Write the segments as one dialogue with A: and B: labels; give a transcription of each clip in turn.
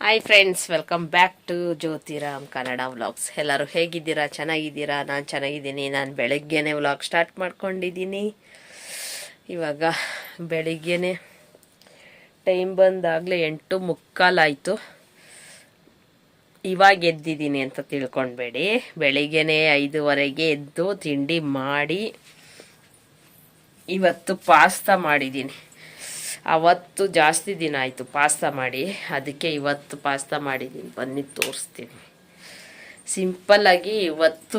A: Hi friends welcome back to Jyothiram Kannada vlogs ಎಲ್ಲರೂ ಹೇಗಿದ್ದೀರಾ? ಚೆನ್ನಾಗಿದ್ದೀರಾ? ನಾನು ಚೆನ್ನಾಗಿದ್ದೀನಿ. ನಾನು ಬೆಳಗ್ಗೆನೇ ವ್ಲಾಗ್ ಸ್ಟಾರ್ಟ್ ಮಾಡ್ಕೊಂಡಿದ್ದೀನಿ. ಇವಾಗ ಬೆಳಿಗ್ಗೆನೆ ಟೈಮ್ ಬಂದಾಗಲೇ ಎಂಟು ಮುಕ್ಕಾಲಾಯಿತು ಇವಾಗ ಎದ್ದಿದ್ದೀನಿ ಅಂತ ತಿಳ್ಕೊಳ್ಬೇಡಿ ಬೆಳಿಗ್ಗೆನೆ ಐದುವರೆಗೆ ಎದ್ದು ತಿಂಡಿ ಮಾಡಿ ಇವತ್ತು ಪಾಸ್ತಾ ಮಾಡಿದ್ದೀನಿ. ಅವತ್ತು ಜಾಸ್ತಿ ದಿನ ಆಯಿತು. ಪಾಸ್ತಾ ಮಾಡಿ. ಅದಕ್ಕೆ ಇವತ್ತು ಪಾಸ್ತಾ ಮಾಡಿದ್ದೀನಿ. ಬನ್ನಿ, ತೋರಿಸ್ತೀನಿ. ಸಿಂಪಲ್ಲಾಗಿ ಇವತ್ತು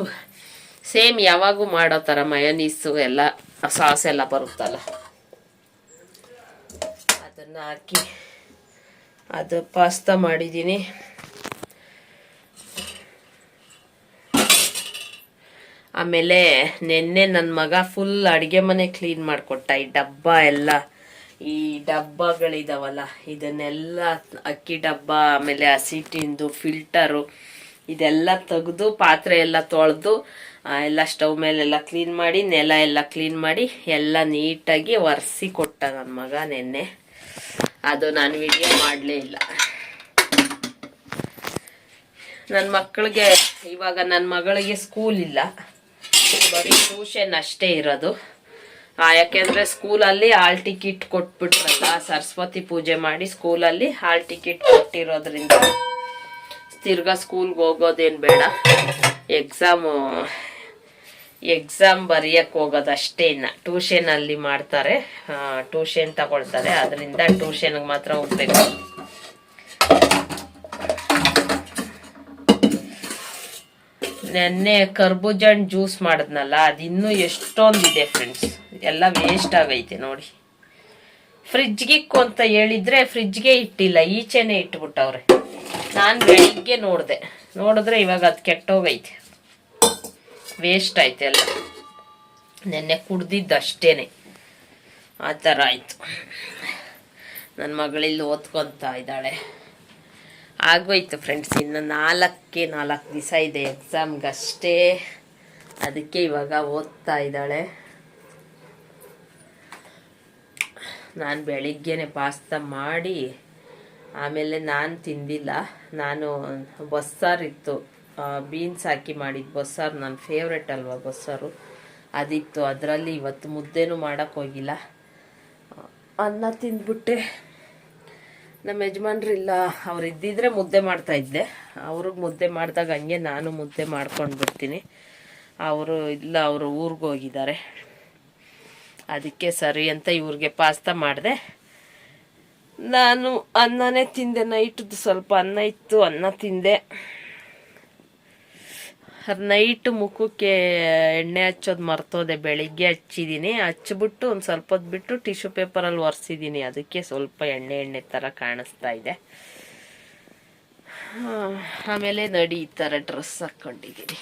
A: ಸೇಮ್ ಯಾವಾಗೂ ಮಾಡೋ ಥರ ಮಯನೀಸು ಎಲ್ಲ ಸಾಸ್ ಎಲ್ಲ ಬರುತ್ತಲ್ಲ. ಅದನ್ನು ಹಾಕಿ ಅದು ಪಾಸ್ತಾ ಮಾಡಿದ್ದೀನಿ. ಆಮೇಲೆ ನಿನ್ನೆ ನನ್ನ ಮಗ ಫುಲ್ ಅಡುಗೆ ಮನೆ ಕ್ಲೀನ್ ಮಾಡಿಕೊಟ್ಟ. ಈ ಡಬ್ಬ ಎಲ್ಲ ಈ ಡಬ್ಬಗಳಿದಾವಲ್ಲ, ಇದನ್ನೆಲ್ಲ ಅಕ್ಕಿ ಡಬ್ಬ, ಆಮೇಲೆ ಹಸಿಟ್ಟಿಂದು ಫಿಲ್ಟರು ಇದೆಲ್ಲ ತೆಗೆದು, ಪಾತ್ರೆ ಎಲ್ಲ ತೊಳೆದು ಎಲ್ಲ ಸ್ಟವ್ ಮೇಲೆಲ್ಲ ಕ್ಲೀನ್ ಮಾಡಿ, ನೆಲ ಎಲ್ಲ ಕ್ಲೀನ್ ಮಾಡಿ, ಎಲ್ಲ ನೀಟಾಗಿ ಒರೆಸಿ ಕೊಟ್ಟ ನನ್ನ ಮಗ ನಿನ್ನೆ. ಅದು ನಾನು ವಿಡಿಯೋ ಮಾಡಲೇ ಇಲ್ಲ. ನನ್ನ ಮಕ್ಕಳಿಗೆ ಇವಾಗ ನನ್ನ ಮಗಳಿಗೆ ಸ್ಕೂಲ್ ಇಲ್ಲ. ಬರೀ ಟ್ಯೂಷನ್ ಅಷ್ಟೇ ಇರೋದು. ಯಾಕೆಂದ್ರೆ ಸ್ಕೂಲಲ್ಲಿ ಹಾಲ್ ಟಿಕೆಟ್ ಕೊಟ್ಬಿಟ್ರಲ್ಲ, ಸರಸ್ವತಿ ಪೂಜೆ ಮಾಡಿ ಸ್ಕೂಲಲ್ಲಿ ಹಾಲ್ ಟಿಕೆಟ್ ಕೊಟ್ಟಿರೋದ್ರಿಂದ ತಿರ್ಗಾ ಸ್ಕೂಲ್ಗೆ ಹೋಗೋದೇನು ಬೇಡ. ಎಕ್ಸಾಮು ಎಕ್ಸಾಮ್ ಬರೆಯಕ್ಕೆ ಹೋಗೋದು ಇನ್ನು. ಟ್ಯೂಷನಲ್ಲಿ ಮಾಡ್ತಾರೆ ಟ್ಯೂಷನ್ ತಗೊಳ್ತಾರೆ ಅದರಿಂದ ಟ್ಯೂಷನ್ಗೆ ಮಾತ್ರ ಹೋಗ್ಬೇಕು. ನೆನ್ನೆ ಕರ್ಬೂಜ ಹಣ್ಣು ಜ್ಯೂಸ್ ಮಾಡಿದ್ನಲ್ಲ ಅದಿನ್ನೂ ಎಷ್ಟೊಂದಿದೆ ಫ್ರೆಂಡ್ಸ್ ಎಲ್ಲ ವೇಸ್ಟ್ ಆಗೈತೆ ನೋಡಿ. ಫ್ರಿಜ್ಗೆ ಇಕ್ಕು ಅಂತ ಹೇಳಿದ್ರೆ ಫ್ರಿಜ್ಗೆ ಇಟ್ಟಿಲ್ಲ, ಈಚೆನೆ ಇಟ್ಬಿಟ್ಟವ್ರೆ. ನಾನು ಬೆಳಿಗ್ಗೆ ನೋಡಿದೆ. ನೋಡಿದ್ರೆ ಇವಾಗ ಅದು ಕೆಟ್ಟೋಗೈತೆ. ವೇಸ್ಟ್ ಆಯ್ತು ಎಲ್ಲ. ನೆನ್ನೆ ಕುಡ್ದಿದ್ದು ಅಷ್ಟೇನೆ. ಆ ಥರ ಆಯಿತು. ನನ್ನ ಮಗಳಿಲ್ಲಿ ಓದ್ಕೊತಾ ಇದ್ದಾಳೆ. ಆಗೋಯ್ತು ಫ್ರೆಂಡ್ಸ್ ಇನ್ನು ನಾಲ್ಕೇ ನಾಲ್ಕು ದಿವಸ ಇದೆ ಎಕ್ಸಾಮ್ಗಷ್ಟೇ ಅದಕ್ಕೆ ಇವಾಗ ಓದ್ತಾ ಇದ್ದಾಳೆ. ನಾನು ಬೆಳಿಗ್ಗೆನೆ ಪಾಸ್ತಾ ಮಾಡಿ, ಆಮೇಲೆ ನಾನು ತಿಂದಿಲ್ಲ. ನಾನು ಬಸ್ಸಾರು ಇತ್ತು. ಬೀನ್ಸ್ ಹಾಕಿ ಮಾಡಿದ್ದು ಬಸ್ಸಾರು ನನ್ನ ಫೇವ್ರೆಟ್ ಅಲ್ವಾ ಬಸ್ಸಾರು. ಅದಿತ್ತು. ಅದರಲ್ಲಿ ಇವತ್ತು ಮುದ್ದೆನೂ ಮಾಡೋಕ್ಕೋಗಿಲ್ಲ ಅನ್ನ ತಿಂದ್ಬಿಟ್ಟೆ. ನಮ್ಮ ಯಜಮಾನ್ರಿಲ್ಲ ಅವ್ರು ಇದ್ದಿದ್ರೆ ಮುದ್ದೆ ಮಾಡ್ತಾ ಇದ್ದೆ. ಅವ್ರಿಗೆ ಮುದ್ದೆ ಮಾಡಿದಾಗ ಹಂಗೆ ನಾನು ಮುದ್ದೆ ಮಾಡ್ಕೊಂಡು ಬಿಡ್ತೀನಿ ಅವರು ಇಲ್ಲ, ಅವರು ಊರಿಗೆ ಹೋಗಿದ್ದಾರೆ. ಅದಕ್ಕೆ ಸರಿ ಅಂತ ಇವ್ರಿಗೆ ಪಾಸ್ತಾ ಮಾಡಿದೆ. ನಾನು ಅನ್ನನೇ ತಿಂದೆ, ನೈಟ್ದು ಸ್ವಲ್ಪ ಅನ್ನ ಇತ್ತು, ಅನ್ನ ತಿಂದೆ. ನೈಟ್ ಮುಖಕ್ಕೆ ಎಣ್ಣೆ ಹಚ್ಚೋದು ಮರ್ತೋದೆ ಬೆಳಿಗ್ಗೆ ಹಚ್ಚಿದ್ದೀನಿ ಹಚ್ಚಿಬಿಟ್ಟು ಒಂದು ಸ್ವಲ್ಪ ಬಿಟ್ಟು ಟಿಶ್ಯೂ ಪೇಪರಲ್ಲಿ ಒರೆಸಿದ್ದೀನಿ ಅದಕ್ಕೆ ಸ್ವಲ್ಪ ಎಣ್ಣೆ ಎಣ್ಣೆ ಥರ ಕಾಣಿಸ್ತಾ ಇದೆ. ಆಮೇಲೆ ನಡಿ ಈ ಥರ ಡ್ರೆಸ್ ಹಾಕ್ಕೊಂಡಿದ್ದೀನಿ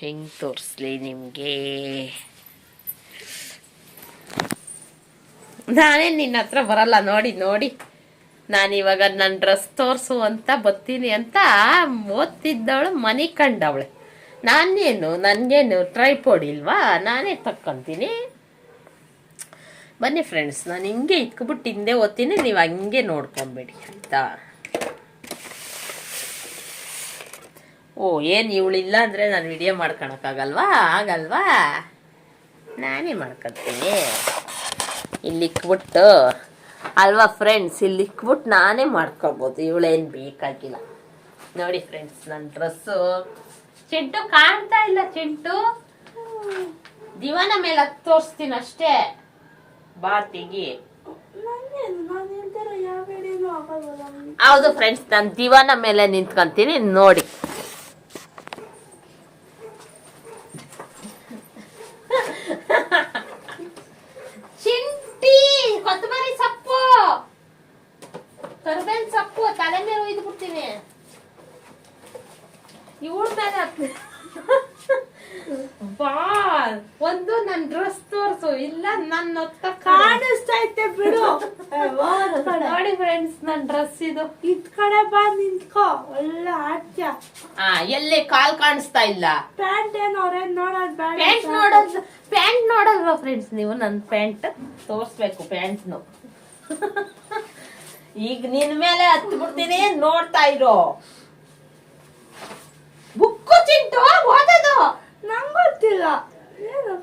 A: ಹೆಂಗೆ ತೋರಿಸ್ಲಿ ನಿಮಗೆ? ನಾನೇ ನಿನ್ನ ಹತ್ರ ಬರಲ್ಲ. ನೋಡಿ ನೋಡಿ. ನಾನಿವಾಗ ನನ್ನ ಡ್ರೆಸ್ ತೋರಿಸು ಅಂತ ಬರ್ತೀನಿ ಅಂತ ಓದ್ತಿದ್ದವಳು, ಮನೆ ಕಂಡವಳೆ. ನಾನೇನು, ನನಗೇನು ಟ್ರೈ ಇಲ್ವಾ? ನಾನೇ ತಕ್ಕೊಂತೀನಿ. ಬನ್ನಿ ಫ್ರೆಂಡ್ಸ್ ನಾನು ಹಿಂಗೆ ಇಟ್ಕೊಬಿಟ್ಟು ಹಿಂದೆ ಓದ್ತೀನಿ, ನೀವು ಹಂಗೆ ನೋಡ್ಕೊಂಬೇಡಿ, ಆಯಿತಾ? ಓ, ಏನು ಇವಳಿಲ್ಲ ಅಂದರೆ ನಾನು ವಿಡಿಯೋ ಮಾಡ್ಕೊಳಕ್ಕಾಗಲ್ವಾ? ಆಗಲ್ವಾ? ನಾನೇ ಮಾಡ್ಕೊತೀನಿ. ಇಲ್ಲಿ ಇಕ್ಬಿಟ್ಟು ಅಲ್ವಾ ಫ್ರೆಂಡ್ಸ್ ಇಲ್ಲಿ ಇಕ್ಬಿಟ್ಟು ನಾನೇ ಮಾಡ್ಕೊಬೋದು ಇವಳೇನು ಬೇಕಾಗಿಲ್ಲ. ನೋಡಿ ಫ್ರೆಂಡ್ಸ್ ನನ್ನ ಡ್ರೆಸ್ಸು ಚಿಂಟು ಕಾಣ್ತಾ ಇಲ್ಲ ಚಿಂಟು. ದಿವಾನ ಮೇಲೆ ಹತ್ತು ತೋರಿಸ್ತೀನಿ ಅಷ್ಟೇ. ಬಾ ತೆಗಿ. ಹೌದು ಫ್ರೆಂಡ್ಸ್ ನಾನು ದಿವಾನ ಮೇಲೆ ನಿಂತ್ಕೊಂತೀನಿ. ನೋಡಿ. ಇವಳ ಮೇಲೆ ಬಾ ಒಂದು ನನ್ ಡ್ರೆಸ್ ತೋರಿಸು ಇಲ್ಲ ನನ್ನ ಹೊತ್ತ
B: ಕಾಣಿಸ್ತೈತೆ ಬಿಡು.
A: ನೋಡಿ ಫ್ರೆಂಡ್ಸ್ ನನ್ ಡ್ರೆಸ್ ಇದು.
B: ಇದ್ ಕಡೆ ಬಾ ನಿಂತ್ಕೋ. ಒಳ್ಳೆ ಆಟ್ಯ
A: ಆ ಎಲ್ಲಿ ಕಾಲ್ ಕಾಣಿಸ್ತಾ ಇಲ್ಲ?
B: ಪ್ಯಾಂಟ್ ಏನ್ ಅವ್ರೇನ್ ನೋಡೋದ್ ಬೇಡ
A: ಪ್ಯಾಂಟ್ ನೋಡೋದು ಪ್ಯಾಂಟ್ ನೋಡಲ್ವಾ ಫ್ರೆಂಡ್ಸ್ ನೀವು? ನನ್ನ ಪ್ಯಾಂಟ್ ತೋರಿಸ್ಬೇಕು ಪ್ಯಾಂಟ್ನು. ಈಗ ನಿನ್ ಮೇಲೆ ಹತ್ತು ಬಿಡ್ತೀನಿ ನೋಡ್ತಾ ಇರೋ. ಬುಕ್ಕು ಚಿಂಟು ಓದೋದು?
B: ನಂಗೆ ಗೊತ್ತಿಲ್ಲ. ಏನು?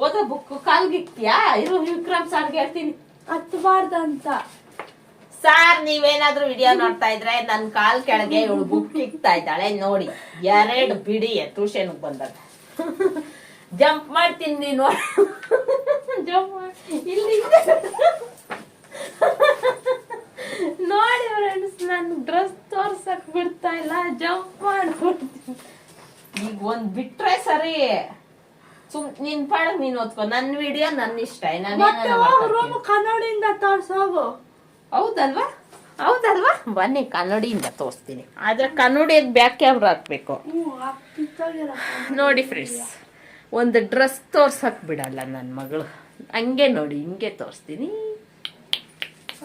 A: ಓದೋ ಬುಕ್ಕು ಕಾಲ್ಗಿಕ್ತಿಯಾ? ಇರು ವಿಕ್ರಮ್ ಸಾರ್ಗೆ ಹೇಳ್ತೀನಿ.
B: ಹತ್ಬಾರ್ದಂತ.
A: ಸಾರ್ ನೀವೇನಾದ್ರೂ ವಿಡಿಯೋ ನೋಡ್ತಾ ಇದ್ರೆ ನನ್ ಕಾಲ್ ಕೆಳಗೆ ಇವಳು ಬುಕ್ ಇಕ್ತಾ ಇದ್ದಾಳೆ. ನೋಡಿ ಎರಡು ಬಿಡಿ ಟ್ಯೂಷನ್ ಬಂದಾಗ ಜಂಪ್ ಮಾಡ್ತೀನಿ ನೀನು. ಜಂಪ್ ಇಲ್ಲಿ. ನೋಡಿ ಫ್ರೆಂಡ್ಸ್ ನನ್ ಡ್ರೆಸ್ ತೋರ್ಸಕ್ ಬಿಡ್ತಾ ಇಲ್ಲ ಜಂಪ್ ಮಾಡ್ಬಿಡ್ತೀನಿ. ಈಗ ಒಂದ್ ಬಿಟ್ರೆ ಸರಿ. ಸುಮ್ ನಿನ್ ಪಾಡ ನೀನ್ ಓದ್ಕೋ ನನ್ ವಿಡಿಯೋ ನನ್ ಇಷ್ಟ
B: ರೂಮ್ ಕನ್ನಡಿಯಿಂದ ತೋರ್ಸೋಗು.
A: ಹೌದಲ್ವಾ? ಹೌದಲ್ವಾ? ಬನ್ನಿ ಕನ್ನಡಿಯಿಂದ ತೋರಿಸ್ತೀನಿ. ಆದ್ರೆ ಕನ್ನಡಿಯದ್ ಬ್ಯಾಕ್ ಕ್ಯಾಮ್ರಾ ಹಾಕ್ಬೇಕು. ನೋಡಿ ಫ್ರೆಂಡ್ಸ್ ಒಂದು ಡ್ರೆಸ್ ತೋರ್ಸಕ್ ಬಿಡಲ್ಲ ನನ್ನ ಮಗಳು. ಹಂಗೆ ನೋಡಿ ಹಿಂಗೆ ತೋರಿಸ್ತೀನಿ
B: ಅದನ್ನ ಅವರೇ ಮಾಡುವುದ ಕೆಲಸನ ಅಂದೆ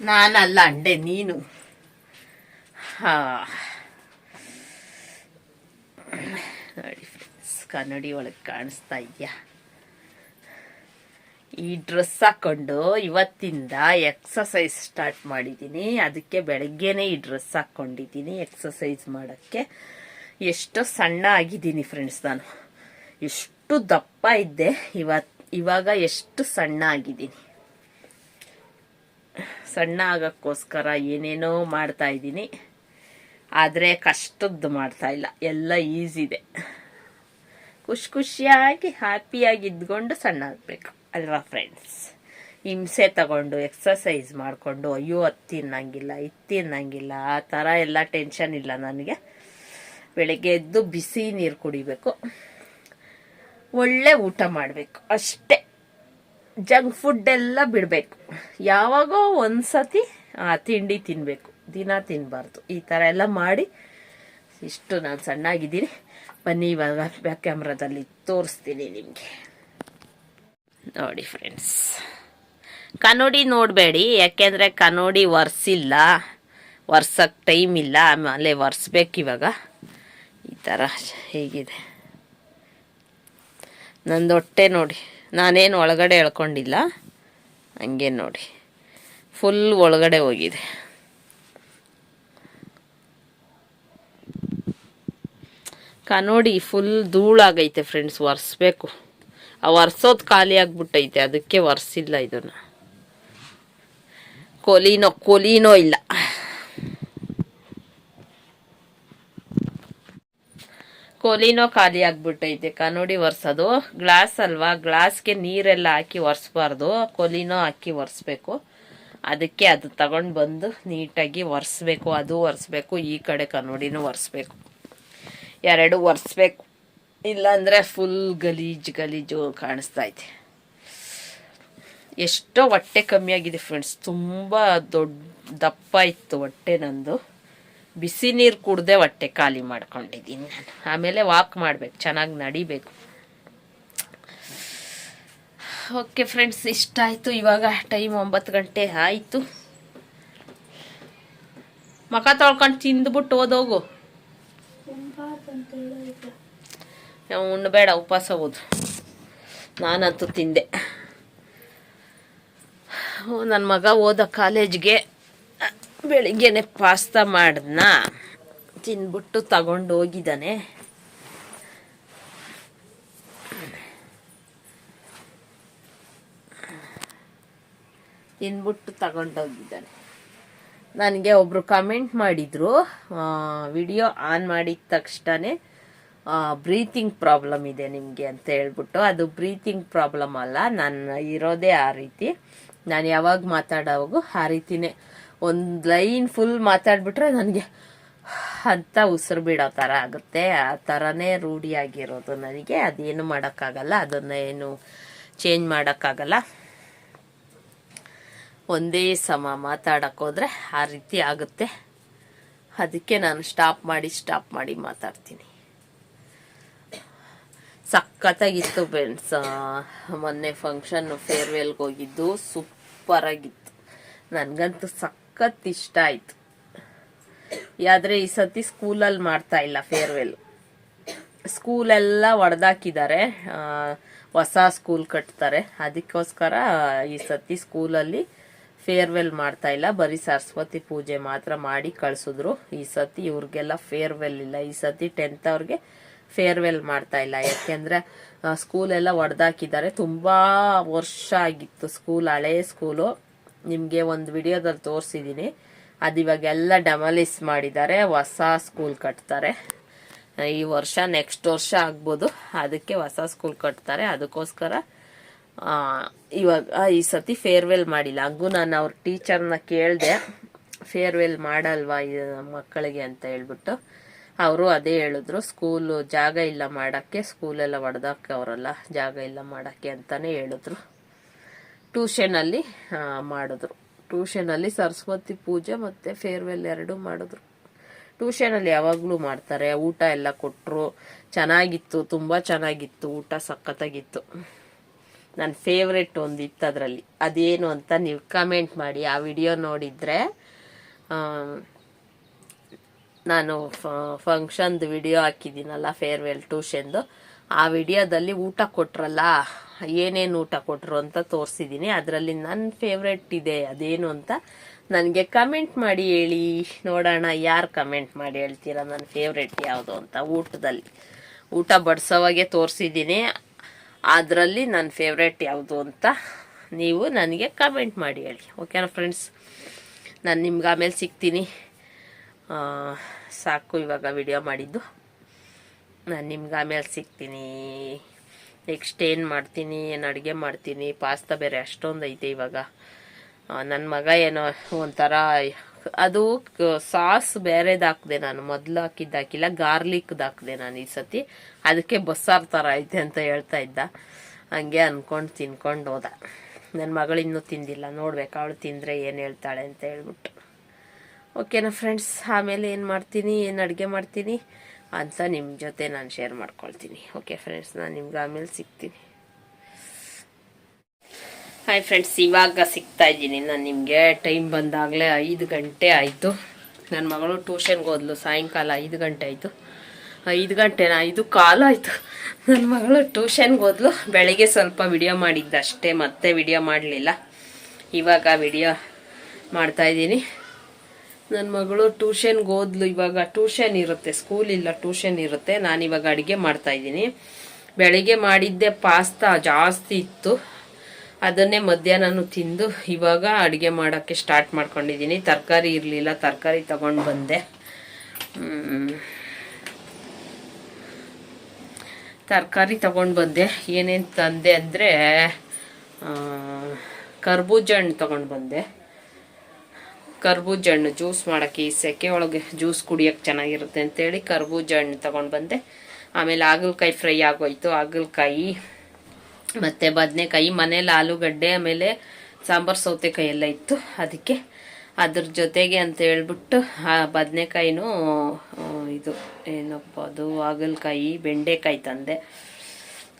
A: ನಾನಲ್ಲ ಅಂಡೆ, ನೀನು. ಹಾ. ನೋಡಿ ಫ್ರೆಂಡ್ಸ್ ಕನ್ನಡಿ ಒಳಗೆ ಕಾಣಿಸ್ತಾ ಇದೆಯಾ? ಈ ಡ್ರೆಸ್ ಹಾಕೊಂಡು ಇವತ್ತಿಂದ ಎಕ್ಸಸೈಸ್ ಸ್ಟಾರ್ಟ್ ಮಾಡಿದ್ದೀನಿ. ಅದಕ್ಕೆ ಬೆಳಗ್ಗೆನೇ ಈ ಡ್ರೆಸ್ ಹಾಕ್ಕೊಂಡಿದ್ದೀನಿ ಎಕ್ಸಸೈಸ್ ಮಾಡೋಕ್ಕೆ. ಎಷ್ಟೋ ಸಣ್ಣ ಆಗಿದ್ದೀನಿ ಫ್ರೆಂಡ್ಸ್ ನಾನು. ಎಷ್ಟು ದಪ್ಪ ಇದ್ದೆ, ಇವತ್, ಇವಾಗ ಎಷ್ಟು ಸಣ್ಣ ಆಗಿದ್ದೀನಿ. ಸಣ್ಣ ಆಗಕ್ಕೋಸ್ಕರ ಏನೇನೋ ಮಾಡ್ತಾ ಇದ್ದೀನಿ. ಆದರೆ ಕಷ್ಟದ್ದು ಮಾಡ್ತಾ ಇಲ್ಲ. ಎಲ್ಲ ಈಸಿ ಇದೆ. ಖುಷಿ ಖುಷಿಯಾಗಿ, ಹ್ಯಾಪಿಯಾಗಿ ಇದ್ಕೊಂಡು ಸಣ್ಣ ಆಗಬೇಕು ಅಲ್ವಾ ಫ್ರೆಂಡ್ಸ್? ಹಿಂಸೆ ತಗೊಂಡು ಎಕ್ಸಸೈಸ್ ಮಾಡಿಕೊಂಡು, ಅಯ್ಯೋ ಅದು ತಿನ್ನಂಗಿಲ್ಲ ಇದು ತಿನ್ನಂಗಿಲ್ಲ, ಆ ಥರ ಎಲ್ಲ ಟೆನ್ಷನ್ ಇಲ್ಲ ನನಗೆ. ಬೆಳಗ್ಗೆ ಎದ್ದು ಬಿಸಿ ನೀರು ಕುಡಿಬೇಕು. ಒಳ್ಳೆ ಊಟ ಮಾಡಬೇಕು. ಅಷ್ಟೇ. ಜಂಕ್ ಫುಡ್ ಎಲ್ಲ ಬಿಡಬೇಕು. ಯಾವಾಗೋ ಒಂದ್ಸತಿ, ಆ, ತಿಂಡಿ ತಿನ್ನಬೇಕು ದಿನ ತಿನ್ನಬಾರ್ದು ಈ ಥರ ಎಲ್ಲ ಮಾಡಿ, ಇಷ್ಟು ನಾನು ಸಣ್ಣಾಗಿದ್ದೀನಿ. ಬನ್ನಿ, ಇವಾಗ ಕ್ಯಾಮ್ರಾದಲ್ಲಿ ತೋರಿಸ್ತೀನಿ ನಿಮಗೆ. ನೋಡಿ ಫ್ರೆಂಡ್ಸ್ ಕನ್ನಡಿ ನೋಡಬೇಡಿ. ಯಾಕೆಂದರೆ ಕನ್ನಡಿ ಒರೆಸಿಲ್ಲ. ಒರ್ಸಕ್ಕೆ ಟೈಮ್ ಇಲ್ಲ. ಆಮೇಲೆ ಒರೆಸ್ಬೇಕು ಇವಾಗ ಈ ಥರ ಹೇಗಿದೆ. ನಂದು ಹೊಟ್ಟೆ ನೋಡಿ. ನಾನೇನು ಒಳಗಡೆ ಎಳ್ಕೊಂಡಿಲ್ಲ, ಹಂಗೆ ನೋಡಿ. ಫುಲ್ ಒಳಗಡೆ ಹೋಗಿದೆ. ಕನ್ನಡಿ ಫುಲ್ ಧೂಳಾಗೈತೆ ಫ್ರೆಂಡ್ಸ್ ಒರೆಸ್ಬೇಕು. ಆ ಒರೆಸೋದು ಖಾಲಿ ಆಗ್ಬಿಟ್ಟೈತೆ, ಅದಕ್ಕೆ ಒರೆಸಿಲ್ಲ ಇದನ್ನು. ಕೊಲಿನೋ ಕೊಲಿನೋ ಇಲ್ಲ. ಕೊಲಿನೋ ಖಾಲಿ ಆಗ್ಬಿಟ್ಟೈತೆ. ಕನ್ನಡಿ ಒರೆಸೋದು. ಗ್ಲಾಸ್ ಅಲ್ವಾ? ಗ್ಲಾಸ್ಗೆ ನೀರೆಲ್ಲ ಹಾಕಿ ಒರೆಸ್ಬಾರ್ದು. ಕೊಲಿನೋ ಹಾಕಿ ಒರೆಸ್ಬೇಕು. ಅದಕ್ಕೆ ಅದು ತಗೊಂಡು ಬಂದು ನೀಟಾಗಿ ಒರೆಸ್ಬೇಕು. ಅದು ಒರೆಸ್ಬೇಕು. ಈ ಕಡೆ ಕನ್ನಡಿನೂ ಒರೆಸ್ಬೇಕು. ಎರಡು ಒರೆಸ್ಬೇಕು. ಇಲ್ಲಾಂದರೆ ಫುಲ್ ಗಲೀಜು ಗಲೀಜು ಕಾಣಿಸ್ತಾ ಐತೆ. ಎಷ್ಟೋ ಹೊಟ್ಟೆ ಕಮ್ಮಿ ಆಗಿದೆ ಫ್ರೆಂಡ್ಸ್ ತುಂಬ ದೊಡ್ಡ ದಪ್ಪ ಇತ್ತು ಹೊಟ್ಟೆ ನಂದು. ಬಿಸಿ ನೀರು ಕುಡ್ದೆ ಹೊಟ್ಟೆ ಖಾಲಿ ಮಾಡ್ಕೊಂಡಿದ್ದೀನಿ ನಾನು. ಆಮೇಲೆ ವಾಕ್ ಮಾಡ್ಬೇಕು, ಚೆನ್ನಾಗಿ ನಡಿಬೇಕು. ಓಕೆ ಫ್ರೆಂಡ್ಸ್ ಇಷ್ಟ ಆಯಿತು. ಇವಾಗ ಟೈಮ್ ಒಂಬತ್ತು ಗಂಟೆ ಆಯಿತು. ಮಖ ತೊಳ್ಕೊಂಡು ತಿಂದ್ಬಿಟ್ಟು ಓದೋಗು ಉಣ್ಣಬೇಡ ಉಪವಾಸ ಓದು. ನಾನಂತೂ ತಿಂದೆ. ನನ್ನ ಮಗ ಓದ ಕಾಲೇಜ್ಗೆ ಬೆಳಿಗ್ಗೆನೆ ಪಾಸ್ತಾ ಮಾಡಿದ್ನ. ತಿಂದ್ಬಿಟ್ಟು ತಗೊಂಡು ಹೋಗಿದ್ದಾನೆ. ತಿಂದ್ಬಿಟ್ಟು ತಗೊಂಡೋಗಿದ್ದಾನೆ ನನಗೆ ಒಬ್ಬರು ಕಮೆಂಟ್ ಮಾಡಿದರು ವಿಡಿಯೋ ಆನ್ ಮಾಡಿದ ತಕ್ಷಣವೇ ಬ್ರೀತಿಂಗ್ ಪ್ರಾಬ್ಲಮ್ ಇದೆ ನಿಮಗೆ ಅಂತ ಹೇಳ್ಬಿಟ್ಟು. ಅದು ಬ್ರೀತಿಂಗ್ ಪ್ರಾಬ್ಲಮ್ ಅಲ್ಲ ನಾನು ಇರೋದೇ ಆ ರೀತಿ. ನಾನು ಯಾವಾಗ ಮಾತಾಡೋವಾಗೂ ಆ ರೀತಿನೇ ಒಂದು ಲೈನ್ ಫುಲ್ ಮಾತಾಡ್ಬಿಟ್ರೆ ನನಗೆ ಅಂತ ಉಸಿರು ಬಿಡೋ ಥರ ಆಗುತ್ತೆ. ಆ ಥರನೇ ರೂಢಿಯಾಗಿರೋದು ನನಗೆ. ಅದೇನು ಮಾಡೋಕ್ಕಾಗಲ್ಲ. ಅದನ್ನು ಏನು ಚೇಂಜ್ ಮಾಡೋಕ್ಕಾಗಲ್ಲ. ಒಂದೇ ಸಮ ಮಾತಾಡೋಕ್ಕೋದ್ರೆ ಆ ರೀತಿ ಆಗುತ್ತೆ. ಅದಕ್ಕೆ ನಾನು ಸ್ಟಾಪ್ ಮಾಡಿ ಸ್ಟಾಪ್ ಮಾಡಿ ಮಾತಾಡ್ತೀನಿ. ಸಖತ್ತಾಗಿತ್ತು ಫ್ರೆಂಡ್ಸ್ ಮೊನ್ನೆ ಫಂಕ್ಷನ್ ಫೇರ್ವೆಲ್ಗೆ ಹೋಗಿದ್ದು. ಸೂಪರಾಗಿತ್ತು ನನಗಂತೂ ನನಗಂತೂ ಸಖತ್ ಇಷ್ಟ ಆಯ್ತು ಆದ್ರೆ ಈ ಸತಿ ಸ್ಕೂಲಲ್ಲಿ ಮಾಡ್ತಾ ಇಲ್ಲ ಫೇರ್ವೆಲ್ ಸ್ಕೂಲೆಲ್ಲ ಒಡೆದಾಕಿದ್ದಾರೆ. ಹೊಸ ಸ್ಕೂಲ್ ಕಟ್ತಾರೆ. ಅದಕ್ಕೋಸ್ಕರ ಈ ಸತಿ ಸ್ಕೂಲಲ್ಲಿ ಫೇರ್ವೆಲ್ ಮಾಡ್ತಾ ಇಲ್ಲ. ಬರೀ ಸರಸ್ವತಿ ಪೂಜೆ ಮಾತ್ರ ಮಾಡಿ ಕಳ್ಸಿದ್ರು. ಈ ಸತಿ ಇವ್ರಿಗೆಲ್ಲ ಫೇರ್ವೆಲ್ ಇಲ್ಲ. ಈ ಸತಿ ಟೆಂತ್ ಅವ್ರಿಗೆ ಫೇರ್ವೆಲ್ ಮಾಡ್ತಾ ಇಲ್ಲ. ಯಾಕೆಂದ್ರೆ ಸ್ಕೂಲ್ ಎಲ್ಲ ಒಡೆದಾಕಿದ್ದಾರೆ. ತುಂಬಾ ವರ್ಷ ಆಗಿತ್ತು ಸ್ಕೂಲ್, ಹಳೆ ಸ್ಕೂಲು. ನಿಮಗೆ ಒಂದು ವಿಡಿಯೋದಲ್ಲಿ ತೋರಿಸಿದ್ದೀನಿ ಅದು ಇವಾಗೆಲ್ಲ ಡೆಮಲಿಸ್ ಮಾಡಿದ್ದಾರೆ, ಹೊಸ ಸ್ಕೂಲ್ ಕಟ್ತಾರೆ. ಈ ವರ್ಷ ನೆಕ್ಸ್ಟ್ ವರ್ಷ ಆಗ್ಬೋದು. ಅದಕ್ಕೆ ಹೊಸ ಸ್ಕೂಲ್ ಕಟ್ತಾರೆ. ಅದಕ್ಕೋಸ್ಕರ ಇವಾಗ ಈ ಸತಿ ಫೇರ್ವೆಲ್ ಮಾಡಿಲ್ಲ. ಹಂಗೂ ನಾನು ಅವ್ರ ಟೀಚರ್ನ ಕೇಳಿದೆ ಫೇರ್ವೆಲ್ ಮಾಡಲ್ವಾ ಈ ಮಕ್ಕಳಿಗೆ ಅಂತ ಹೇಳ್ಬಿಟ್ಟು. ಅವರು ಅದೇ ಹೇಳಿದ್ರು ಸ್ಕೂಲು ಜಾಗ ಇಲ್ಲ ಮಾಡೋಕ್ಕೆ ಸ್ಕೂಲೆಲ್ಲ ಹೊಡೆದಾಕವ್ರಲ್ಲ ಜಾಗ ಇಲ್ಲ ಮಾಡೋಕ್ಕೆ ಅಂತಲೇ ಹೇಳಿದ್ರು. ಟ್ಯೂಷನಲ್ಲಿ ಮಾಡಿದ್ರು. ಟ್ಯೂಷನಲ್ಲಿ ಸರಸ್ವತಿ ಪೂಜೆ ಮತ್ತು ಫೇರ್ವೆಲ್ ಎರಡೂ ಮಾಡಿದ್ರು. ಟ್ಯೂಷನಲ್ಲಿ ಯಾವಾಗಲೂ ಮಾಡ್ತಾರೆ. ಊಟ ಎಲ್ಲ ಕೊಟ್ಟರು ಚೆನ್ನಾಗಿತ್ತು, ತುಂಬ ಚೆನ್ನಾಗಿತ್ತು. ಊಟ ಸಖತ್ತಾಗಿತ್ತು. ನನ್ನ ಫೇವ್ರೆಟ್ ಒಂದು ಇತ್ತು ಅದರಲ್ಲಿ ಅದೇನು ಅಂತ ನೀವು ಕಮೆಂಟ್ ಮಾಡಿ. ಆ ವಿಡಿಯೋ ನೋಡಿದರೆ ನಾನು ಫಂಕ್ಷನ್ದು ವಿಡಿಯೋ ಹಾಕಿದ್ದೀನಲ್ಲ ಫೇರ್ವೆಲ್ ಟ್ಯೂಷನ್ದು ಆ ವಿಡಿಯೋದಲ್ಲಿ ಊಟ ಕೊಟ್ರಲ್ಲ ಏನೇನು ಊಟ ಕೊಟ್ರು ಅಂತ ತೋರಿಸಿದ್ದೀನಿ ಅದರಲ್ಲಿ ನನ್ನ ಫೇವ್ರೆಟ್ ಇದೆ, ಅದೇನು ಅಂತ ನನಗೆ ಕಮೆಂಟ್ ಮಾಡಿ ಹೇಳಿ. ನೋಡೋಣ, ಯಾರು ಕಮೆಂಟ್ ಮಾಡಿ ಹೇಳ್ತೀರಾ? ನನ್ನ ಫೇವ್ರೆಟ್ ಯಾವುದು ಅಂತ ಊಟದಲ್ಲಿ. ಊಟ ಬಡಿಸೋವಾಗೆ ತೋರಿಸಿದ್ದೀನಿ ಅದರಲ್ಲಿ ನನ್ನ ಫೇವ್ರೆಟ್ ಯಾವುದು ಅಂತ ನೀವು ನನಗೆ ಕಮೆಂಟ್ ಮಾಡಿ ಹೇಳಿ. ಓಕೆನಾ ಫ್ರೆಂಡ್ಸ್ ನಾನು ನಿಮ್ಗೆ ಆಮೇಲೆ ಸಿಗ್ತೀನಿ. ಸಾಕು ಇವಾಗ ವಿಡಿಯೋ ಮಾಡಿದ್ದು. ನಾನು ನಿಮ್ಗೆ ಆಮೇಲೆ ಸಿಗ್ತೀನಿ. ನೆಕ್ಸ್ಟ್ ಏನು ಮಾಡ್ತೀನಿ, ಏನು ಅಡುಗೆ ಮಾಡ್ತೀನಿ, ಪಾಸ್ತಾ ಬೇರೆ ಅಷ್ಟೊಂದು ಐತೆ ಇವಾಗ. ನನ್ನ ಮಗ ಏನೋ ಒಂಥರ, ಅದು ಸಾಸ್ ಬೇರೆದು ಹಾಕಿದೆ ನಾನು. ಮೊದಲು ಹಾಕಿದ್ದು ಹಾಕಿಲ್ಲ, ಗಾರ್ಲಿಕ್ದು ಹಾಕಿದೆ ನಾನು ಈ ಸತಿ. ಅದಕ್ಕೆ ಬಸ್ಸಾರು ಥರ ಐತೆ ಅಂತ ಹೇಳ್ತಾ ಇದ್ದ. ಹಂಗೆ ಅಂದ್ಕೊಂಡು ತಿನ್ಕೊಂಡು ಹೋದ. ನನ್ನ ಮಗಳು ಇನ್ನೂ ತಿಂದಿಲ್ಲ. ನೋಡ್ಬೇಕು ಅವಳು ತಿಂದರೆ ಏನು ಹೇಳ್ತಾಳೆ ಅಂತ ಹೇಳ್ಬಿಟ್ಟು. ಓಕೆನಾ ಫ್ರೆಂಡ್ಸ್? ಆಮೇಲೆ ಏನು ಮಾಡ್ತೀನಿ, ಏನು ಅಡುಗೆ ಮಾಡ್ತೀನಿ? ಅಂತ ನಿಮ್ಮ ಜೊತೆ ನಾನು ಶೇರ್ ಮಾಡ್ಕೊಳ್ತೀನಿ. ಓಕೆ ಫ್ರೆಂಡ್ಸ್ ನಾನು ನಿಮ್ಗೆ ಆಮೇಲೆ ಸಿಗ್ತೀನಿ. ಹಾಯ್ ಫ್ರೆಂಡ್ಸ್ ಇವಾಗ ಸಿಗ್ತಾ ಇದ್ದೀನಿ. ನಾನು ನಿಮಗೆ ಟೈಮ್ ಬಂದಾಗಲೇ ಐದು ಗಂಟೆ ಆಯಿತು. ನನ್ನ ಮಗಳು ಟ್ಯೂಷನ್ಗೆ ಹೋದ್ಲು. ಸಾಯಂಕಾಲ ಐದು ಗಂಟೆ ಆಯಿತು. ಐದು ಗಂಟೆನ ಐದು ಕಾಲ ಆಯಿತು. ನನ್ನ ಮಗಳು ಟ್ಯೂಷನ್ಗೆ ಹೋದ್ಲು. ಬೆಳಿಗ್ಗೆ ಸ್ವಲ್ಪ ವಿಡಿಯೋ ಮಾಡಿದ್ದಷ್ಟೇ. ಮತ್ತೆ ವಿಡಿಯೋ ಮಾಡಲಿಲ್ಲ. ಇವಾಗ ವಿಡಿಯೋ ಮಾಡ್ತಾಯಿದ್ದೀನಿ ನನ್ನ ಮಗಳು ಟ್ಯೂಷನ್ಗೆ ಹೋದ್ಲು, ಇವಾಗ ಟ್ಯೂಷನ್ ಇರುತ್ತೆ ಸ್ಕೂಲ್ ಇಲ್ಲ ಟ್ಯೂಷನ್ ಇರುತ್ತೆ. ನಾನು ಇವಾಗ ಅಡುಗೆ ಮಾಡ್ತಾಯಿದ್ದೀನಿ ಬೆಳಿಗ್ಗೆ ಮಾಡಿದ್ದೆ ಪಾಸ್ತಾ ಜಾಸ್ತಿ ಇತ್ತು. ಅದನ್ನೇ ಮಧ್ಯಾಹ್ನನೂ ತಿಂದು ಇವಾಗ ಅಡುಗೆ ಮಾಡೋಕ್ಕೆ ಸ್ಟಾರ್ಟ್ ಮಾಡ್ಕೊಂಡಿದ್ದೀನಿ. ತರಕಾರಿ ಇರಲಿಲ್ಲ, ತರಕಾರಿ ತಗೊಂಡು ಬಂದೆ. ತರಕಾರಿ ತಗೊಂಡು ಬಂದೆ. ಏನೇನು ತಂದೆ ಅಂದರೆ ಕರ್ಬೂಜ ಹಣ್ಣು ತಗೊಂಡು ಬಂದೆ. ಕರ್ಬೂಜ ಹಣ್ಣು ಜ್ಯೂಸ್ ಮಾಡೋಕ್ಕೆ ಈ ಸೆಕೆ ಒಳಗೆ ಜ್ಯೂಸ್ ಕುಡಿಯೋಕ್ಕೆ ಚೆನ್ನಾಗಿರುತ್ತೆ ಅಂತೇಳಿ ಕರ್ಬೂಜ ಹಣ್ಣು ತೊಗೊಂಡು ಬಂದೆ. ಆಮೇಲೆ ಹಾಗಲಕಾಯಿ ಫ್ರೈ ಆಗೋಯ್ತು. ಹಾಗಲಕಾಯಿ ಮತ್ತು ಬದನೆಕಾಯಿ, ಮನೇಲಿ ಆಲೂಗಡ್ಡೆ, ಆಮೇಲೆ ಸಾಂಬಾರು ಸೌತೆಕಾಯಿ ಎಲ್ಲ ಇತ್ತು ಅದಕ್ಕೆ. ಅದ್ರ ಜೊತೆಗೆ ಅಂತ ಹೇಳ್ಬಿಟ್ಟು ಆ ಬದನೆಕಾಯಿನೂ ಇದು, ಏನಪ್ಪ ಅದು, ಹಾಗಲಕಾಯಿ, ಬೆಂಡೆಕಾಯಿ ತಂದೆ.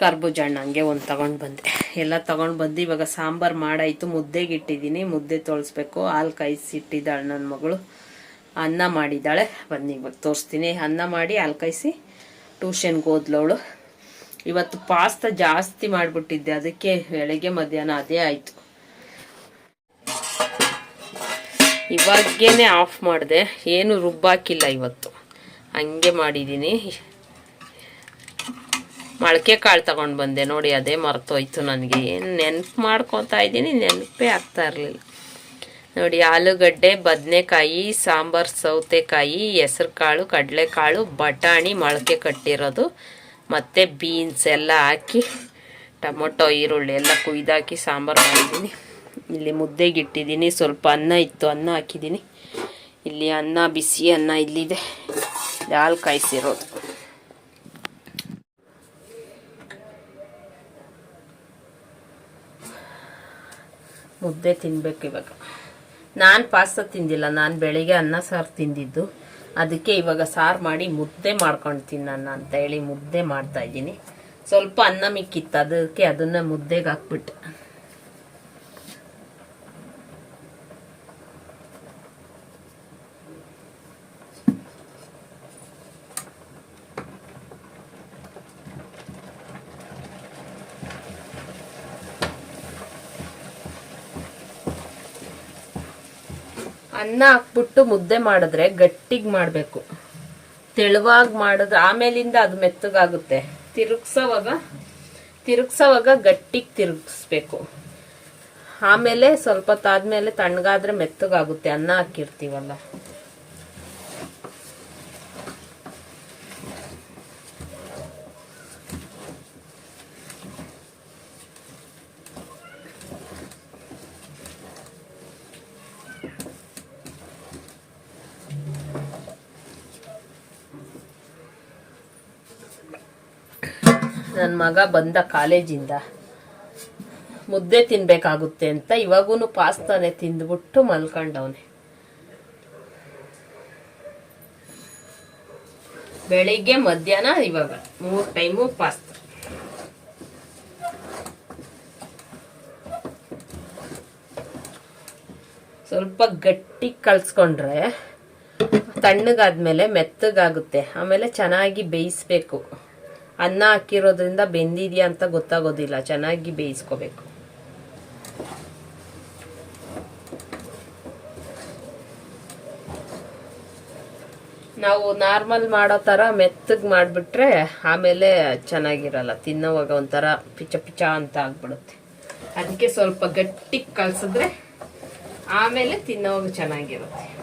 A: ಕರ್ಬೂಜ ಹಣ್ಣು ಹಂಗೆ ಒಂದು ತಗೊಂಡು ಬಂದೆ. ಎಲ್ಲ ತಗೊಂಡು ಬಂದು ಇವಾಗ ಸಾಂಬಾರು ಮಾಡಾಯಿತು. ಮುದ್ದೆಗೆ ಇಟ್ಟಿದ್ದೀನಿ. ಮುದ್ದೆ ತೊಳಸ್ಬೇಕು. ಹಾಲು ಕಾಯಿಸಿಟ್ಟಿದ್ದಾಳೆ ನನ್ನ ಮಗಳು. ಅನ್ನ ಮಾಡಿದ್ದಾಳೆ. ಬನ್ನಿ, ಇವಾಗ ತೋರಿಸ್ತೀನಿ. ಅನ್ನ ಮಾಡಿ ಹಾಲು ಕಾಯಿಸಿ ಟ್ಯೂಷನ್ಗೆ ಹೋದ್ಲವಳು. ಇವತ್ತು ಪಾಸ್ತಾ ಜಾಸ್ತಿ ಮಾಡಿಬಿಟ್ಟಿದ್ದೆ. ಅದಕ್ಕೆ ಬೆಳಗ್ಗೆ ಮಧ್ಯಾಹ್ನ ಅದೇ ಆಯಿತು. ಇವಾಗೇನೆ ಆಫ್ ಮಾಡಿದೆ. ಏನು ರುಬ್ಬಾಕಿಲ್ಲ ಇವತ್ತು. ಹಂಗೆ ಮಾಡಿದ್ದೀನಿ. ಮೊಳಕೆ ಕಾಳು ತಗೊಂಡು ಬಂದೆ. ನೋಡಿ, ಅದೇ ಮರೆತೋಯ್ತು ನನಗೆ. ಏನು ನೆನಪು ಮಾಡ್ಕೊತಾ ಇದ್ದೀನಿ, ನೆನಪೇ ಆಗ್ತಾ ಇರಲಿಲ್ಲ. ನೋಡಿ, ಆಲೂಗಡ್ಡೆ, ಬದನೆಕಾಯಿ, ಸಾಂಬಾರು, ಸೌತೆಕಾಯಿ ಹೆಸರು ಕಾಳು ಕಡಲೆಕಾಳು, ಬಟಾಣಿ, ಮೊಳಕೆ ಕಟ್ಟಿರೋದು. ಮತ್ತು ಬೀನ್ಸ್ ಎಲ್ಲ ಹಾಕಿ, ಟೊಮೊಟೊ, ಈರುಳ್ಳಿ ಎಲ್ಲ ಕುಯ್ದಾಕಿ ಸಾಂಬಾರು ಮಾಡಿದ್ದೀನಿ. ಇಲ್ಲಿ ಮುದ್ದೆಗೆ ಇಟ್ಟಿದ್ದೀನಿ. ಸ್ವಲ್ಪ ಅನ್ನ ಇತ್ತು, ಅನ್ನ ಹಾಕಿದ್ದೀನಿ. ಇಲ್ಲಿ ಅನ್ನ, ಬಿಸಿ ಅನ್ನ ಇಲ್ಲಿದೆ. ಹಾಲು ಕಾಯಿಸಿರೋದು. ಮುದ್ದೆ ತಿನ್ಬೇಕು ಇವಾಗ. ನಾನು ಪಾಸ್ತ ತಿಂದಿಲ್ಲ, ನಾನು ಬೆಳಿಗ್ಗೆ ಅನ್ನ ಸಾರು ತಿಂದಿದ್ದು. ಅದಕ್ಕೆ ಇವಾಗ ಸಾರು ಮಾಡಿ ಮುದ್ದೆ ಮಾಡ್ಕೊಂಡು ತಿನ್ನೋಣ ಅಂತ ಹೇಳಿ ಮುದ್ದೆ ಮಾಡ್ತಾ ಇದ್ದೀನಿ. ಸ್ವಲ್ಪ ಅನ್ನ ಮಿಕ್ಕಿತ್ತು, ಅದಕ್ಕೆ ಅದನ್ನ ಮುದ್ದೆಗೆ ಹಾಕ್ಬಿಟ್ಟೆ. ಅನ್ನ ಹಾಕ್ಬಿಟ್ಟು ಮುದ್ದೆ ಮಾಡಿದ್ರೆ ಗಟ್ಟಿಗೆ ಮಾಡಬೇಕು. ತೆಳುವಾಗಿ ಮಾಡಿದ್ರೆ ಆಮೇಲಿಂದ ಅದು ಮೆತ್ತಗಾಗುತ್ತೆ. ತಿರುಗ್ಸೋವಾಗ ತಿರುಗ್ಸೋವಾಗ ಗಟ್ಟಿಗೆ ತಿರುಗಿಸ್ಬೇಕು. ಆಮೇಲೆ ಸ್ವಲ್ಪ ತಾದ್ಮೇಲೆ ತಣ್ಣಗಾದ್ರೆ ಮೆತ್ತಗಾಗುತ್ತೆ, ಅನ್ನ ಹಾಕಿರ್ತೀವಲ್ಲ. ನನ್ನ ಮಗ ಬಂದ ಕಾಲೇಜಿಂದ. ಮುದ್ದೆ ತಿನ್ಬೇಕಾಗುತ್ತೆ ಅಂತ ಇವಾಗೂ ಪಾಸ್ತಾನೆ ತಿಂದ್ಬಿಟ್ಟು ಮಲ್ಕೊಂಡವನೆ. ಬೆಳಿಗ್ಗೆ ಮಧ್ಯಾಹ್ನ ಇವಾಗ ಮೂರು ಟೈಮು ಪಾಸ್ತಾ. ಸ್ವಲ್ಪ ಗಟ್ಟಿ ಕಲ್ಸ್ಕೊಂಡ್ರೆ ತಣ್ಣಗಾದ್ಮೇಲೆ ಮೆತ್ತಗಾಗುತ್ತೆ, ಆಮೇಲೆ ಚೆನ್ನಾಗಿ ಬೇಯಿಸ್ಬೇಕು. ಅನ್ನ ಹಾಕಿರೋದ್ರಿಂದ ಬೆಂದಿದ್ಯಾ ಅಂತ ಗೊತ್ತಾಗೋದಿಲ್ಲ. ಚೆನ್ನಾಗಿ ಬೇಯಿಸ್ಕೋಬೇಕು. ನಾವು ನಾರ್ಮಲ್ ಮಾಡೋ ಥರ ಮೆತ್ತಗೆ ಮಾಡಿಬಿಟ್ರೆ ಆಮೇಲೆ ಚೆನ್ನಾಗಿರಲ್ಲ. ತಿನ್ನೋವಾಗ ಒಂಥರ ಪಿಚ ಪಿಚ ಅಂತ ಆಗ್ಬಿಡುತ್ತೆ. ಅದಕ್ಕೆ ಸ್ವಲ್ಪ ಗಟ್ಟಿ ಕಲಸಿದ್ರೆ ಆಮೇಲೆ ತಿನ್ನೋವಾಗ ಚೆನ್ನಾಗಿರುತ್ತೆ.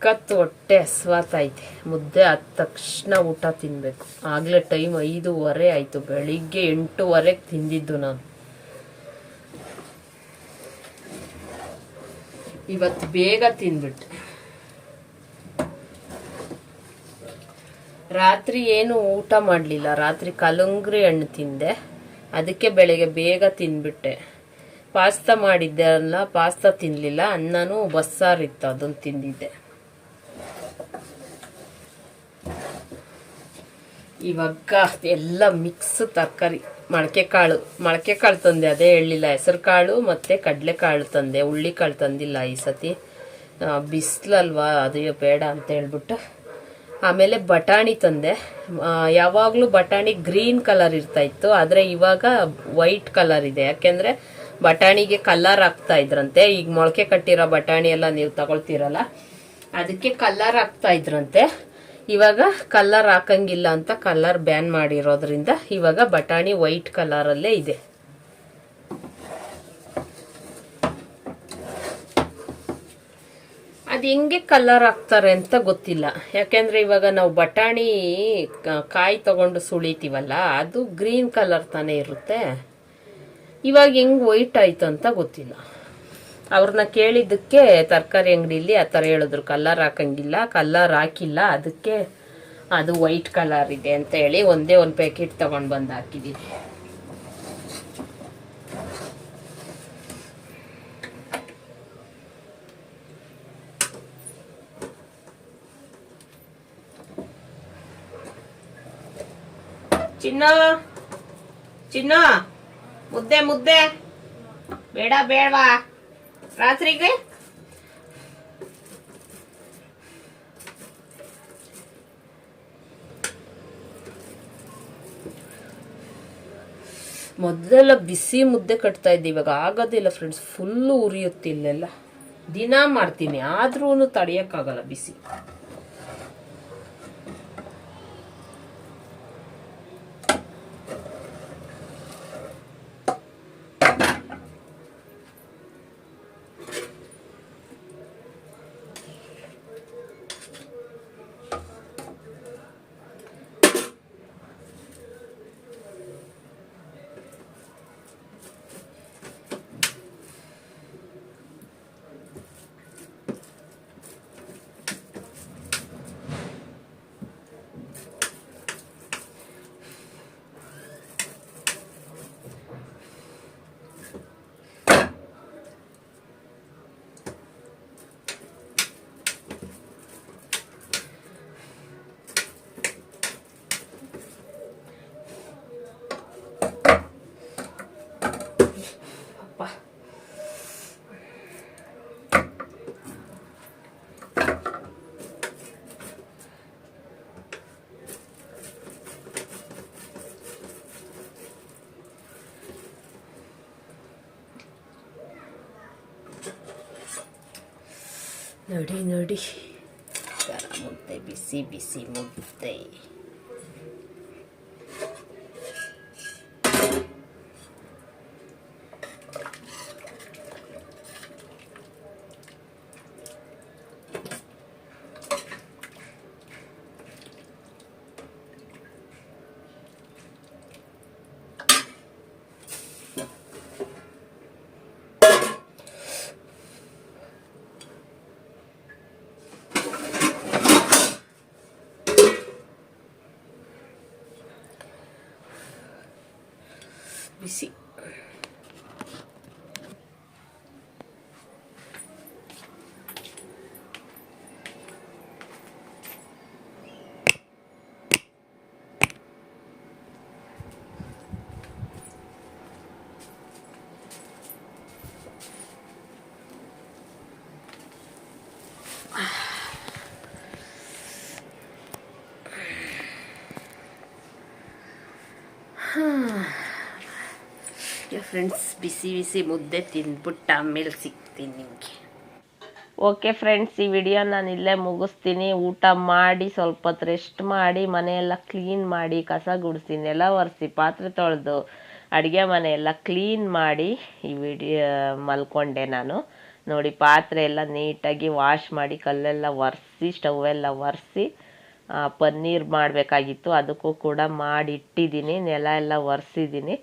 A: ಸಖತ್ ಹೊಟ್ಟೆ ಹಸ್ವಾತೈತೆ ಮುದ್ದೆ ಆದ ತಕ್ಷಣ ಊಟ ತಿನ್ಬೇಕು. ಆಗ್ಲೇ ಟೈಮ್ ಐದೂವರೆ ಆಯ್ತು. ಬೆಳಿಗ್ಗೆ ಎಂಟೂವರೆಗೆ ತಿಂದಿದ್ದು ನಾನು. ಇವತ್ತು ಬೇಗ ತಿಂದ್ಬಿಟ್ಟೆ. ರಾತ್ರಿ ಏನು ಊಟ ಮಾಡಲಿಲ್ಲ. ರಾತ್ರಿ ಕಲುಂಗ್ರಿ ಹಣ್ಣು ತಿಂದೆ. ಅದಕ್ಕೆ ಬೆಳಗ್ಗೆ ಬೇಗ ತಿಂದ್ಬಿಟ್ಟೆ. ಪಾಸ್ತಾ ಮಾಡಿದ್ದೆ ಅಲ್ಲ, ಪಾಸ್ತಾ ತಿನ್ನಲಿಲ್ಲ ಅನ್ನನೂ ಬಸ್ಸಾರಿತ್ತು ಅದನ್ನು ತಿಂದಿದ್ದೆ. ಇವಾಗ ಎಲ್ಲ ಮಿಕ್ಸ್ ತರಕಾರಿ, ಮೊಳಕೆ ಕಾಳು. ಮೊಳಕೆ ಕಾಳು ತಂದೆ, ಅದೇ ಹೇಳಲಿಲ್ಲ. ಹೆಸರು ಕಾಳು ಮತ್ತು ಕಡಲೆಕಾಳು ತಂದೆ. ಹುಳ್ಳಿ ಕಾಳು ತಂದಿಲ್ಲ ಈ ಸತಿ. ಬಿಸಿಲಲ್ವಾ? ಅದು ಬೇಡ ಅಂತ ಹೇಳ್ಬಿಟ್ಟು. ಆಮೇಲೆ ಬಟಾಣಿ ತಂದೆ. ಯಾವಾಗಲೂ ಬಟಾಣಿ ಗ್ರೀನ್ ಕಲರ್ ಇರ್ತಾ ಇತ್ತು. ಆದರೆ ಇವಾಗ ವೈಟ್ ಕಲರ್ ಇದೆ. ಯಾಕೆಂದರೆ ಬಟಾಣಿಗೆ ಕಲರ್ ಹಾಕ್ತಾ ಇದ್ರಂತೆ. ಈಗ ಮೊಳಕೆ ಕಟ್ಟಿರೋ ಬಟಾಣಿ ಎಲ್ಲ ನೀವು ತಗೊಳ್ತೀರಲ್ಲ. ಅದಕ್ಕೆ ಕಲರ್ ಹಾಕ್ತಾ ಇದ್ರಂತೆ. ಇವಾಗ ಕಲ್ಲರ್ ಹಾಕಂಗಿಲ್ಲ ಅಂತ ಕಲ್ಲರ್ ಬ್ಯಾನ್ ಮಾಡಿರೋದ್ರಿಂದ ಇವಾಗ ಬಟಾಣಿ ವೈಟ್ ಕಲರಲ್ಲೇ ಇದೆ. ಅದು ಹೆಂಗೆ ಕಲರ್ ಹಾಕ್ತಾರೆ ಅಂತ ಗೊತ್ತಿಲ್ಲ. ಯಾಕೆಂದ್ರೆ ಇವಾಗ ನಾವು ಬಟಾಣಿ ಕಾಯಿ ತಗೊಂಡು ಸುಳಿತೀವಲ್ಲ, ಅದು ಗ್ರೀನ್ ಕಲರ್ ತಾನೇ ಇರುತ್ತೆ. ಇವಾಗ ಹೆಂಗ್ ವೈಟ್ ಆಯ್ತು ಅಂತ ಗೊತ್ತಿಲ್ಲ. ಅವ್ರನ್ನ ಕೇಳಿದ್ದಕ್ಕೆ ತರಕಾರಿ ಅಂಗಡಿಲಿ ಆ ಥರ ಹೇಳಿದ್ರು. ಕಲ್ಲರ್ ಹಾಕಂಗಿಲ್ಲ, ಕಲ್ಲರ್ ಹಾಕಿಲ್ಲ, ಅದಕ್ಕೆ ಅದು ವೈಟ್ ಕಲರ್ ಇದೆ ಅಂತ ಹೇಳಿ ಒಂದೇ ಒಂದು ಪ್ಯಾಕೆಟ್ ತಗೊಂಡು ಬಂದು ಹಾಕಿದ್ದೀನಿ ಚಿನ್ನ ಚಿನ್ನ, ಮುದ್ದೆ ಮುದ್ದೆ. ಬೇಡ, ಬೇಡವಾ? ರಾತ್ರಿಗೆ? ಮೊದಲೆಲ್ಲ ಬಿಸಿ ಮುದ್ದೆ ಕಟ್ತಾ ಇದ್ದೆ, ಇವಾಗ ಆಗೋದಿಲ್ಲ ಫ್ರೆಂಡ್ಸ್ ಫುಲ್ಲು ಉರಿಯುತ್ತಿಲ್ಲೆಲ್ಲ ದಿನ ಮಾಡ್ತೀನಿ ಆದ್ರೂ ತಡೆಯೋಕ್ಕಾಗಲ್ಲ ಬಿಸಿ. ನೋಡಿ ನೋಡಿ. ಖಾರ ಮುದ್ದೆ ಬಿಸಿ ಬಿಸಿ ಮುದ್ದೆ ಬಿಸಿ ಫ್ರೆಂಡ್ಸ್ ಬಿಸಿ ಬಿಸಿ ಮುದ್ದೆ ತಿಂದ್ಬಿಟ್ಟು ಆಮೇಲೆ ಸಿಗ್ತೀನಿ ನಿಮಗೆ. ಓಕೆ ಫ್ರೆಂಡ್ಸ್ ಈ ವಿಡಿಯೋ ನಾನು ಇಲ್ಲೇ ಮುಗಿಸ್ತೀನಿ. ಊಟ ಮಾಡಿ ಸ್ವಲ್ಪ ಹೊತ್ತು ರೆಸ್ಟ್ ಮಾಡಿ, ಮನೆಯೆಲ್ಲ ಕ್ಲೀನ್ ಮಾಡಿ, ಕಸ ಗುಡಿಸ್ತೀನಿ. ಎಲ್ಲ ಒರೆಸಿ, ಪಾತ್ರೆ ತೊಳೆದು, ಅಡುಗೆ ಮನೆಯೆಲ್ಲ ಕ್ಲೀನ್ ಮಾಡಿ ಈ ವಿಡಿಯೋ ಮಲ್ಕೊಂಡೆ ನಾನು. ನೋಡಿ, ಪಾತ್ರೆ ಎಲ್ಲ ನೀಟಾಗಿ ವಾಶ್ ಮಾಡಿ, ಕಲ್ಲೆಲ್ಲ ಒರೆಸಿ ಸ್ಟವ್ ಎಲ್ಲ ಒರೆಸಿ ಪನ್ನೀರ್ ಮಾಡಬೇಕಾಗಿತ್ತು. ಅದಕ್ಕೂ ಕೂಡ ಮಾಡಿ ಇಟ್ಟಿದ್ದೀನಿ ನೆಲ ಎಲ್ಲ ಒರೆಸಿದ್ದೀನಿ.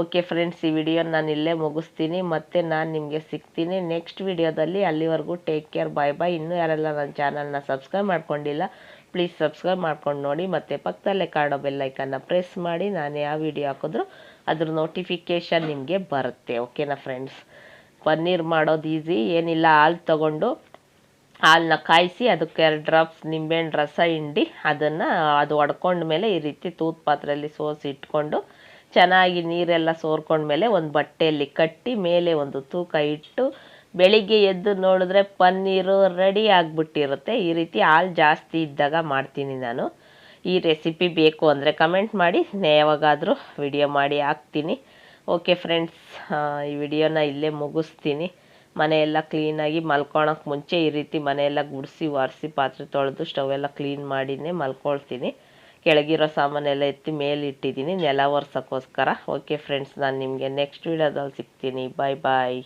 A: ಓಕೆ ಫ್ರೆಂಡ್ಸ್ ಈ ವಿಡಿಯೋ ನಾನು ಇಲ್ಲೇ ಮುಗಿಸ್ತೀನಿ. ಮತ್ತೆ ನಾನು ನಿಮಗೆ ಸಿಗ್ತೀನಿ ನೆಕ್ಸ್ಟ್ ವಿಡಿಯೋದಲ್ಲಿ ಅಲ್ಲಿವರೆಗೂ ಟೇಕ್ ಕೇರ್ ಬಾಯ್ ಬಾಯ್ ಇನ್ನೂ ಯಾರೆಲ್ಲ ನನ್ನ ಚಾನಲ್ನ ಸಬ್ಸ್ಕ್ರೈಬ್ ಮಾಡ್ಕೊಂಡಿಲ್ಲ ಪ್ಲೀಸ್ ಸಬ್ಸ್ಕ್ರೈಬ್ ಮಾಡ್ಕೊಂಡು ನೋಡಿ. ಮತ್ತು ಪಕ್ಕದಲ್ಲೇ ಕಾಡೋ ಬೆಲ್ಲೈಕನ್ನ ಪ್ರೆಸ್ ಮಾಡಿ. ನಾನು ಯಾವ ವಿಡಿಯೋ ಹಾಕಿದ್ರು ಅದ್ರ ನೋಟಿಫಿಕೇಷನ್ ನಿಮಗೆ ಬರುತ್ತೆ ಓಕೆನಾ ಫ್ರೆಂಡ್ಸ್ ಪನ್ನೀರ್ ಮಾಡೋದು ಈಸಿ ಏನಿಲ್ಲ, ಹಾಲು ತಗೊಂಡು ಹಾಲನ್ನ ಕಾಯಿಸಿ ಅದಕ್ಕೆ ಎರಡು ಡ್ರಾಪ್ಸ್ ನಿಂಬೆಹಣ್ಣು, ರಸ, ಹಿಂಡಿ ಅದನ್ನು ಅದು ಒಡ್ಕೊಂಡ್ಮೇಲೆ ಈ ರೀತಿ ತೂತ್ ಪಾತ್ರೆಯಲ್ಲಿ ಸೋಸಿ ಇಟ್ಕೊಂಡು ಚೆನ್ನಾಗಿ ನೀರೆಲ್ಲ ಸೋರ್ಕೊಂಡ್ಮೇಲೆ ಒಂದು ಬಟ್ಟೆಯಲ್ಲಿ ಕಟ್ಟಿ ಮೇಲೆ ಒಂದು ತೂಕ ಇಟ್ಟು ಬೆಳಿಗ್ಗೆ ಎದ್ದು ನೋಡಿದ್ರೆ ಪನ್ನೀರು ರೆಡಿ ಆಗಿಬಿಟ್ಟಿರುತ್ತೆ. ಈ ರೀತಿ ಹಾಲು ಜಾಸ್ತಿ ಇದ್ದಾಗ ಮಾಡ್ತೀನಿ ನಾನು. ಈ ರೆಸಿಪಿ ಬೇಕು ಅಂದರೆ ಕಮೆಂಟ್ ಮಾಡಿ. ಯಾವಾಗಾದರೂ ವಿಡಿಯೋ ಮಾಡಿ ಹಾಕ್ತೀನಿ. ಓಕೆ ಫ್ರೆಂಡ್ಸ್ ಈ ವಿಡಿಯೋನ ಇಲ್ಲೇ ಮುಗಿಸ್ತೀನಿ. ಮನೆಯೆಲ್ಲ ಕ್ಲೀನಾಗಿ ಮಲ್ಕೊಳಕ್ಕೆ ಮುಂಚೆ ಈ ರೀತಿ ಮನೆಯೆಲ್ಲ ಗುಡಿಸಿ ಒರೆಸಿ ಪಾತ್ರೆ ತೊಳೆದು ಸ್ಟವ್ ಎಲ್ಲ ಕ್ಲೀನ್ ಮಾಡಿನೇ ಮಲ್ಕೊಳ್ತೀನಿ. ಕೆಳಗಿರೋ ಸಾಮಾನೆಲ್ಲ ಎತ್ತಿ ಮೇಲೆ ಇಟ್ಟಿದ್ದೀನಿ ನೆಲ ಒರ್ಸೋಕ್ಕೋಸ್ಕರ. ಓಕೆ ಫ್ರೆಂಡ್ಸ್ ನಾನು ನಿಮಗೆ ನೆಕ್ಸ್ಟ್ ವೀಡಿಯೋದಲ್ಲಿ ಸಿಗ್ತೀನಿ. ಬಾಯ್ ಬಾಯ್